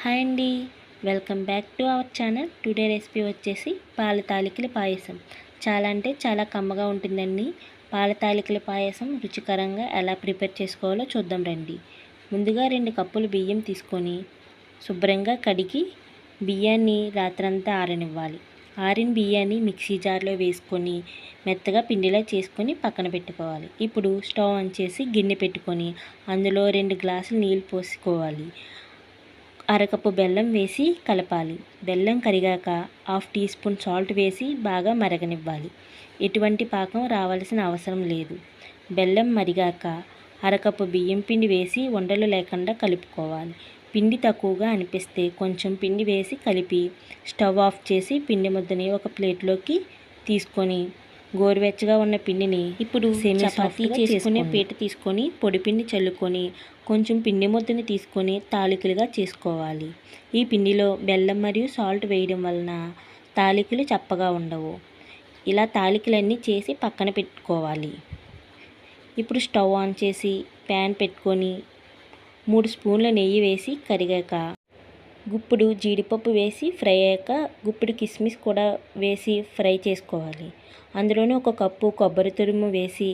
Hi అండి. Welcome back to our channel. Today recipe వచ్చేసి పాల తాలికల పాయసం. చాలా అంటే చాలా కమ్మగా ఉంటుందండి. పాల తాలికల పాయసం రుచికరంగా ఎలా ప్రిపేర్ చేసుకోవాలో చూద్దాం రండి. ముందుగా రెండు కప్పులు బియ్యం తీసుకొని శుభ్రంగా కడిగి బియ్యాన్ని రాత్రంతా ఆరనివ్వాలి. ఆరిన బియ్యాన్ని మిక్సీ జార్లో వేసుకొని మెత్తగా పిండిలా చేసుకొని పక్కన పెట్టుకోవాలి. ఇప్పుడు స్టవ్ ఆన్ చేసి గిన్నె పెట్టుకొని అందులో రెండు గ్లాసులు నీళ్ళు పోసుకోవాలి. అరకప్పు బెల్లం వేసి కలపాలి. బెల్లం కరిగాక హాఫ్ టీ స్పూన్ సాల్ట్ వేసి బాగా మరగనివ్వాలి. ఎటువంటి పాకం రావాల్సిన అవసరం లేదు. బెల్లం మరిగాక అరకప్పు బియ్యం పిండి వేసి ఉండలు లేకుండా కలుపుకోవాలి. పిండి తక్కువగా అనిపిస్తే కొంచెం పిండి వేసి కలిపి స్టవ్ ఆఫ్ చేసి పిండి ముద్దని ఒక ప్లేట్లోకి తీసుకొని గోరువెచ్చగా ఉన్న పిండిని ఇప్పుడు చపాతీ చేసుకునే పీట తీసుకొని పొడి పిండి చల్లుకొని కొంచెం పిండి ముద్దని తీసుకొని తాలికలుగా చేసుకోవాలి. ఈ పిండిలో బెల్లం మరియు సాల్ట్ వేయడం వలన తాలికలు చప్పగా ఉండవు. ఇలా తాలికలన్నీ చేసి పక్కన పెట్టుకోవాలి. ఇప్పుడు స్టవ్ ఆన్ చేసి ప్యాన్ పెట్టుకొని మూడు స్పూన్ల నెయ్యి వేసి కరిగాక గుప్పుడు జీడిపప్పు వేసి ఫ్రై అయ్యాక గుప్పుడు కిస్మిస్ కూడా వేసి ఫ్రై చేసుకోవాలి. అందులోనే ఒక కప్పు కొబ్బరి తురుము వేసి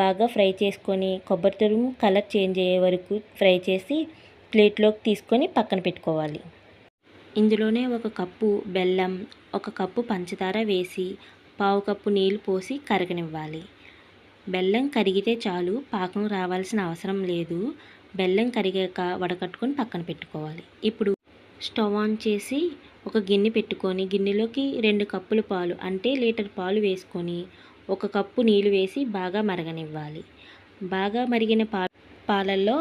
బాగా ఫ్రై చేసుకొని కొబ్బరి తురుము కలర్ చేంజ్ అయ్యే వరకు ఫ్రై చేసి ప్లేట్లోకి తీసుకొని పక్కన పెట్టుకోవాలి. ఇందులోనే ఒక కప్పు బెల్లం ఒక కప్పు పంచదార వేసి పావు కప్పు నీళ్ళు పోసి కరగనివ్వాలి. బెల్లం కరిగితే చాలు పాకం రావాల్సిన అవసరం లేదు. బెల్లం కరిగాక వడకట్టుకొని పక్కన పెట్టుకోవాలి. ఇప్పుడు స్టవ్ ఆన్ చేసి ఒక గిన్నె పెట్టుకొని గిన్నెలోకి రెండు కప్పుల పాలు అంటే లీటర్ పాలు వేసుకొని ఒక కప్పు నీళ్ళు వేసి బాగా మరగనివ్వాలి. బాగా మరిగిన పా పాలల్లో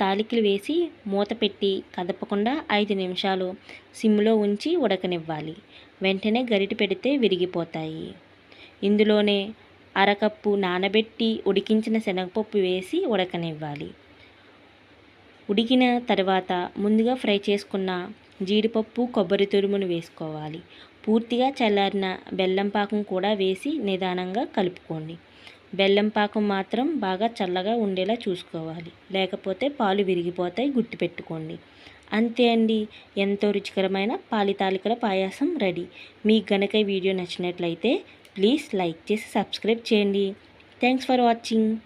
తాలికలు వేసి మూత పెట్టి కదపకుండా ఐదు నిమిషాలు సిమ్లో ఉంచి ఉడకనివ్వాలి. వెంటనే గరిట పెడితే విరిగిపోతాయి. ఇందులోనే అరకప్పు నానబెట్టి ఉడికించిన శనగపప్పు వేసి ఉడకనివ్వాలి. ఉడికిన తర్వాత ముందుగా ఫ్రై చేసుకున్న జీడిపప్పు కొబ్బరి తురుమును వేసుకోవాలి. పూర్తిగా చల్లారిన బెల్లం పాకం కూడా వేసి నిదానంగా కలుపుకోండి. బెల్లం పాకం మాత్రం బాగా చల్లగా ఉండేలా చూసుకోవాలి. లేకపోతే పాలు విరిగిపోతాయి గుర్తుపెట్టుకోండి. అంతే అండి. ఎంతో రుచికరమైన పాలితాలికల పాయాసం రెడీ. మీకు గనక వీడియో నచ్చినట్లయితే ప్లీజ్ లైక్ చేసి సబ్స్క్రైబ్ చేయండి. Thanks for watching.